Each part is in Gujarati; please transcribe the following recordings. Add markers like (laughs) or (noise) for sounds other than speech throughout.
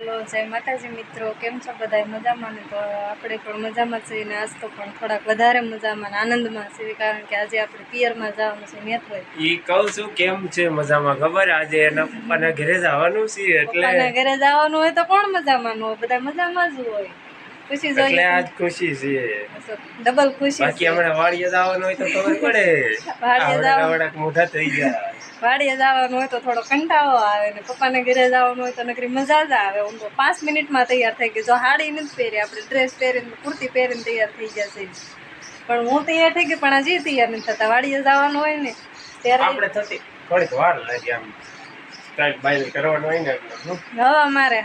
હેલો જય માતાજી મિત્રો. કેમ છો બધા? મજામાં ને? તો આપણે પણ મજામાં છીએ ને આજ તો પણ થોડાક વધારે મજામાં ને આનંદમાં છીએ કારણ કે આજે આપણે પિયરમાં જવાનું છે નેત્રોય. ઈ કહું છું કેમ છે મજામાં? ખબર? આજે એના પપ્પાના ઘરે જવાનું છે એટલે પપ્પાના ઘરે જવાનું હોય તો કોણ મજામાં ન હોય? બધા મજામાં જ હોય. ખુશી એટલે આજ ખુશી છે. ડબલ ખુશી બાકી હમણાં વાડીએ જવાનું હોય તો ખબર પડે. વાડીએ જવાનું. મોઢા થઈ ગયા. વાડીએ જવાનું હોય તો થોડો કંટાળો આવે ને પપ્પાને ઘરે જવાનું હોય તો નકરી મજા જ આવે. હું તો પાંચ મિનિટમાં તૈયાર થઈ ગઈ. જો હાડી નથી પહેરી આપણે ડ્રેસ પહેરીને કુર્તી પહેરીને તૈયાર થઈ છે પણ હું તૈયાર થઈ ગઈ પણ હજી તૈયાર નથી થતા. વાડીએ જવાનું હોય ને ત્યારે આપણે થતી. થોડીક વાર લાગી આમ? હવે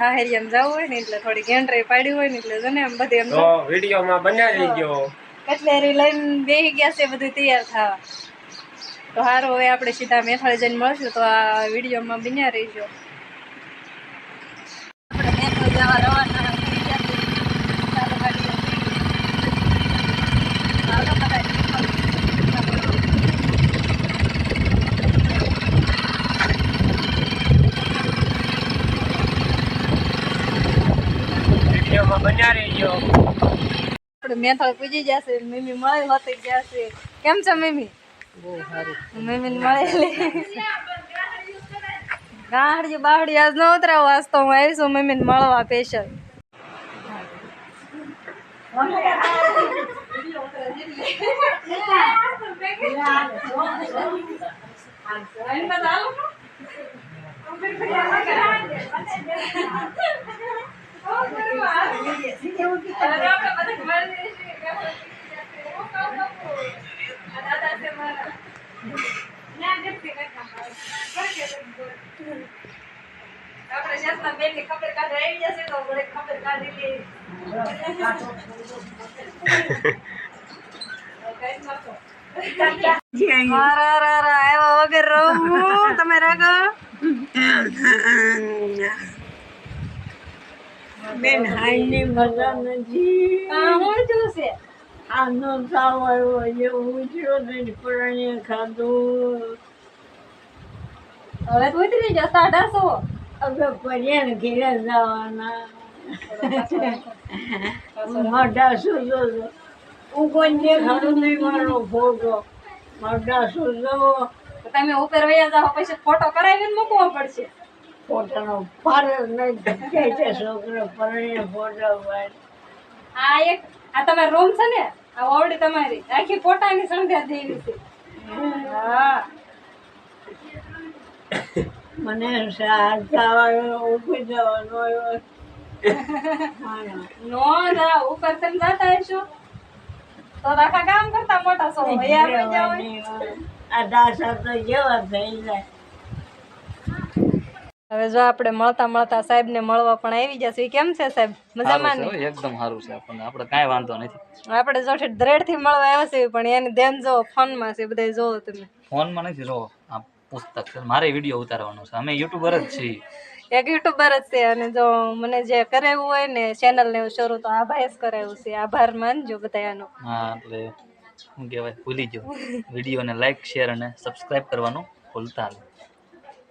હાહેરિયામ જવું હોય ને એટલે થોડી ગેંડરી પાડી હોય ને એટલે એમ બધી એમ વિડીયોમાં બન્યા રહી ગયો. કટલેરી લઈને બેહી ગયા છે બધું તૈયાર થવા. તો સારું હવે આપણે સીધા મેથાળી જઈને મળશું તો આ વિડીયોમાં બન્યા રહીજો આપણે મેથાળી જવા રવાના આપણે મેથાળ પૂજી જશે, મમ્મી મળે હોતી જશે? કેમ છે, મમ્મી? બહુ સારું. મમ્મી મળેલી. આજ ન ઉતરાવ આજ તો હું આવીશું મમ્મીને મળવા સ્પેશિયલ આપણે ખબર આવી જશે તો આપણે ખબર કાઢી લઈએ. વગર રહું. તમે રાગો? બેન હાઈની મજા નથી. હું જોશે? આનો તાવ આવ્યો એવું થયો નહીં પરણીએ ખાધું હવે તો ઉતરી જા સાડાસો હવે પર્યાને ઘેરે જવાના મોઢા સુજો હું કોઈ દેખાડું નહીં મારો ફોટો મોઢા સુજો તમે ઉપર વયા જાઓ પછી ફોટો કરાવીને મૂકવો પડશે ફોટાનો પાર નહીં જાય છે છોકરો પરણીએ ફોટો પાડ આ એક આ તમારો રૂમ છે ને? આ ઓવડી તમારી. આખી ફોટાની સંખ્યા દેવી છે. હા. મને જવાનો (laughs) નો જા ઉપર તમે જતા હશો. તો આખા કામ કરતા મોટા (laughs) જાઓ. આ દાસ તો જેવા થઈ જાય. હવે જો આપણે મળતા મળતા સાહેબ ને મળવા પણ આવી જશે કેમ છે સાહેબ? મજામાં ને? એકદમ સારું છે આપણને. આપણે કાંઈ વાંધો નથી. આપણે જો દ્રેડથી મળવા આવ્યા છે પણ એની ધ્યાન જો ફોનમાં છે બધા જો તમે. ફોનમાં નથી જો આ પુસ્તક છે. મારે વીડિયો ઉતારવાનો છે. અમે યુટ્યુબર જ છીએ. એક યુટ્યુબર જ છે અને જો મને જે કરાવ્યું હોય ને ચેનલ ને શરૂ તો આ ભાઈ જ કરાવ્યું છે. આભાર માનજો બધા એનો હા એટલે શું કહેવાય? ભૂલી ગયો. વિડીયોને લાઈક શેર અને સબસ્ક્રાઈબ કરવાનું ભૂલતા નહીં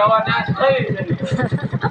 આપણે રવાના થઈ